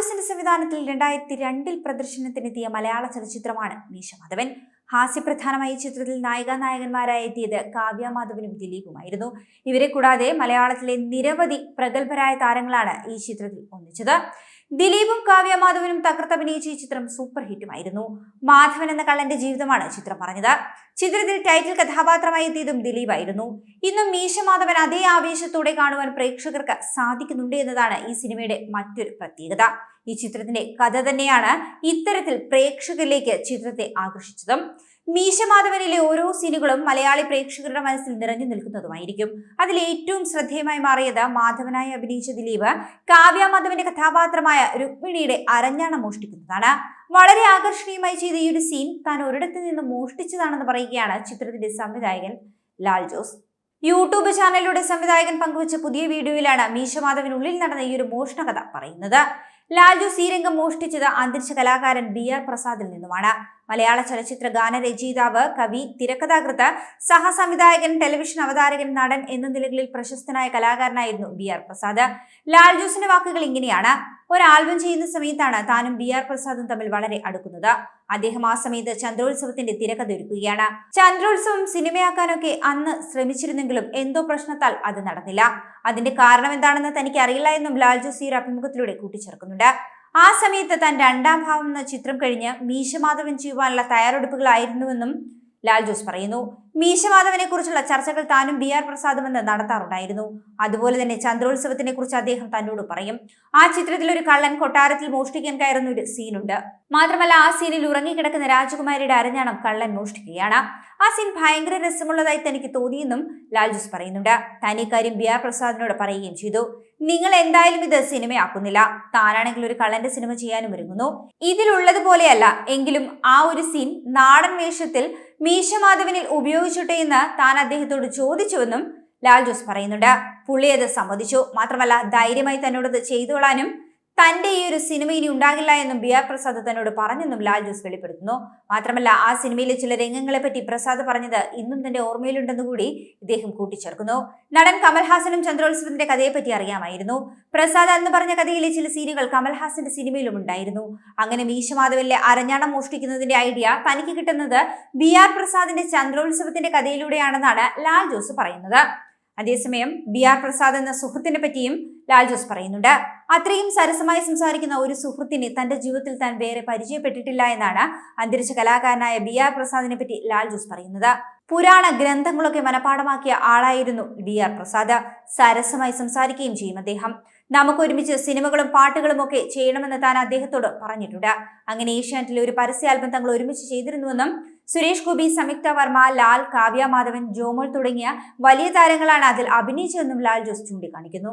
ജോസിന്റെ സംവിധാനത്തിൽ രണ്ടായിരത്തി രണ്ടിൽ പ്രദർശനത്തിനെത്തിയ മലയാള ചലച്ചിത്രമാണ് മീശ മാധവൻ ഹാസ്യപ്രധാനമായ ചിത്രത്തിൽ നായിക നായകന്മാരായി എത്തിയത് കാവ്യ മാധവനും ദിലീപുമായിരുന്നു. ഇവരെ കൂടാതെ മലയാളത്തിലെ നിരവധി പ്രഗത്ഭരായ താരങ്ങളാണ് ഈ ചിത്രത്തിൽ ഒന്നിച്ചത്. ദിലീപും കാവ്യ മാധവനും തകർത്തഭിനയിച്ച ഈ ചിത്രം സൂപ്പർ ഹിറ്റുമായിരുന്നു മാധവൻ എന്ന കള്ളന്റെ ജീവിതമാണ് ചിത്രം പറഞ്ഞത്. ചിത്രത്തിൽ ടൈറ്റിൽ കഥാപാത്രമായി എത്തിയതും ദിലീപായിരുന്നു. ഇന്നും മീശ മാധവൻ അതേ ആവേശത്തോടെ കാണുവാൻ പ്രേക്ഷകർക്ക് സാധിക്കുന്നുണ്ട് എന്നതാണ് ഈ സിനിമയുടെ മറ്റൊരു പ്രത്യേകത. ഈ ചിത്രത്തിന്റെ കഥ തന്നെയാണ് ഇത്തരത്തിൽ പ്രേക്ഷകരിലേക്ക് ചിത്രത്തെ ആകർഷിച്ചതും. മീശമാധവനിലെ ഓരോ സീനുകളും മലയാളി പ്രേക്ഷകരുടെ മനസ്സിൽ നിറഞ്ഞു നിൽക്കുന്നതുമായിരിക്കും. അതിൽ ഏറ്റവും ശ്രദ്ധേയമായി മാറിയത് മാധവനായി അഭിനയിച്ച ദിലീപ് കാവ്യ മാധവന്റെ കഥാപാത്രമായ രുക്മിണിയുടെ അരഞ്ഞാണം മോഷ്ടിക്കുന്നതാണ്. വളരെ ആകർഷണീയമായി ചെയ്ത ഈ ഒരു സീൻ താൻ ഒരിടത്ത് നിന്ന് മോഷ്ടിച്ചതാണെന്ന് പറയുകയാണ് ചിത്രത്തിന്റെ സംവിധായകൻ ലാൽ ജോസ്. യൂട്യൂബ് ചാനലിലൂടെ സംവിധായകൻ പങ്കുവച്ച പുതിയ വീഡിയോയിലാണ് മീശമാധവനുള്ളിൽ നടന്ന ഈ ഒരു മോഷണ കഥ പറയുന്നത് ലാൽജു സീരംഗം രംഗം മോഷ്ടിച്ചത് അന്തരിച്ച കലാകാരൻ ബി ആർ പ്രസാദിൽ നിന്നുമാണ്. മലയാള ചലച്ചിത്ര ഗാനരചയിതാവ് കവി തിരക്കഥാകൃത്ത് സഹസംവിധായകൻ ടെലിവിഷൻ അവതാരകൻ നടൻ എന്ന നിലകളിൽ പ്രശസ്തനായ കലാകാരനായിരുന്നു ബി ആർ പ്രസാദ്. ലാൽ ജോസിന്റെ വാക്കുകൾ ഇങ്ങനെയാണ്. ഒരു ആൽബം ചെയ്യുന്ന സമയത്താണ് താനും ബി ആർ പ്രസാദും തമ്മിൽ വളരെ അടുക്കുന്നത്. അദ്ദേഹം ആ സമയത്ത് ചന്ദ്രോത്സവത്തിന്റെ തിരക്കഥ ഒരുക്കുകയാണ് ചന്ദ്രോത്സവം സിനിമയാക്കാനൊക്കെ അന്ന് ശ്രമിച്ചിരുന്നെങ്കിലും എന്തോ പ്രശ്നത്താൽ അത് നടന്നില്ല. അതിന്റെ കാരണം എന്താണെന്ന് തനിക്ക് അറിയില്ല എന്നും ലാൽ ജോസ് ഈ ഒരു അഭിമുഖത്തിലൂടെ കൂട്ടിച്ചേർക്കുന്നുണ്ട്. ആ സമയത്ത് താൻ രണ്ടാം ഭാവം എന്ന ചിത്രം കഴിഞ്ഞ് മീശമാധവൻ ചെയ്യുവാനുള്ള തയ്യാറെടുപ്പുകളായിരുന്നുവെന്നും ലാൽ ജോസ് പറയുന്നു. മീശമാധവനെ കുറിച്ചുള്ള ചർച്ചകൾ താനും ബി ആർ പ്രസാദും എന്ന് നടത്താറുണ്ടായിരുന്നു. അതുപോലെ തന്നെ ചന്ദ്രോത്സവത്തിനെ കുറിച്ച് അദ്ദേഹം തന്നോട് പറയും ആ ചിത്രത്തിൽ ഒരു കള്ളൻ കൊട്ടാരത്തിൽ മോഷ്ടിക്കാൻ കയറുന്ന ഒരു സീനുണ്ട്. മാത്രമല്ല ആ സീനിൽ ഉറങ്ങിക്കിടക്കുന്ന രാജകുമാരിയുടെ അരഞ്ഞാണം കള്ളൻ മോഷ്ടിക്കുകയാണ്. ആ സീൻ ഭയങ്കര രസമുള്ളതായി തനിക്ക് തോന്നിയെന്നും ലാൽജോസ് പറയുന്നുണ്ട്. താൻ കാര്യം ബി ആർ പ്രസാദിനോട് പറയുകയും ചെയ്തു. നിങ്ങൾ എന്തായാലും ഇത് സിനിമയാക്കുന്നില്ല. താനാണെങ്കിൽ ഒരു കള്ളന്റെ സിനിമ ചെയ്യാനും ഒരുങ്ങുന്നു. ഇതിലുള്ളതുപോലെയല്ല എങ്കിലും ആ ഒരു സീൻ നാടൻ വേഷത്തിൽ മീശമാധവനിൽ ഉപയോഗിച്ചിട്ടെ എന്ന് താൻ അദ്ദേഹത്തോട് ചോദിച്ചുവെന്നും ലാൽ ജോസ് പറയുന്നുണ്ട്. പുള്ളി അത് സമ്മതിച്ചു. മാത്രമല്ല ധൈര്യമായി തന്നോടത് ചെയ്തുകൊള്ളാനും തന്റെ ഈ ഒരു സിനിമ ഇനി ഉണ്ടാകില്ല എന്നും ബി ആർ പ്രസാദ് തന്നോട് പറഞ്ഞെന്നും ലാൽ ജോസ് വെളിപ്പെടുത്തുന്നു. മാത്രമല്ല ആ സിനിമയിലെ ചില രംഗങ്ങളെ പറ്റി പ്രസാദ് പറഞ്ഞത് ഇന്നും തന്റെ ഓർമ്മയിലുണ്ടെന്ന് കൂടി ഇദ്ദേഹം കൂട്ടിച്ചേർക്കുന്നു. നടൻ കമൽഹാസനും ചന്ദ്രോത്സവത്തിന്റെ കഥയെപ്പറ്റി അറിയാമായിരുന്നു. പ്രസാദ് അന്ന് പറഞ്ഞ കഥയിലെ ചില സീനുകൾ കമൽഹാസന്റെ സിനിമയിലും ഉണ്ടായിരുന്നു. അങ്ങനെ മീശമാധവനിലെ അരഞ്ഞാണം മോഷ്ടിക്കുന്നതിന്റെ ഐഡിയ തനിക്ക് കിട്ടുന്നത് ബി ആർ പ്രസാദിന്റെ ചന്ദ്രോത്സവത്തിന്റെ കഥയിലൂടെയാണെന്നാണ് ലാൽ ജോസ് പറയുന്നത്. അതേസമയം ബി ആർ പ്രസാദ് എന്ന സുഹൃത്തിനെ പറ്റിയും ലാൽ ജോസ് പറയുന്നുണ്ട്. അത്രയും സരസമായി സംസാരിക്കുന്ന ഒരു സുഹൃത്തിനെ തന്റെ ജീവിതത്തിൽ താൻ വേറെ പരിചയപ്പെട്ടിട്ടില്ല എന്നാണ് അന്തരിച്ച കലാകാരനായ ബി ആർ പ്രസാദിനെ പറ്റി ലാൽ ജോസ് പറയുന്നത്. പുരാണ ഗ്രന്ഥങ്ങളൊക്കെ മനപാഠമാക്കിയ ആളായിരുന്നു ബി ആർ പ്രസാദ്. സരസമായി സംസാരിക്കുകയും ചെയ്യും അദ്ദേഹം. നമുക്ക് ഒരുമിച്ച് സിനിമകളും പാട്ടുകളും ഒക്കെ ചെയ്യണമെന്ന് താൻ അദ്ദേഹത്തോട് പറഞ്ഞിട്ടുണ്ട്. അങ്ങനെ ഏഷ്യാനെറ്റിലെ ഒരു പരസ്യ ആൽബം തങ്ങൾ ഒരുമിച്ച് ചെയ്തിരുന്നുവെന്നും സുരേഷ് ഗോപി സംയുക്ത വർമ്മ ലാൽ കാവ്യ മാധവൻ ജോമോൾ തുടങ്ങിയ വലിയ താരങ്ങളാണ് അതിൽ അഭിനയിച്ചതെന്നും ലാൽ ജോസ് ചൂണ്ടിക്കാണിക്കുന്നു.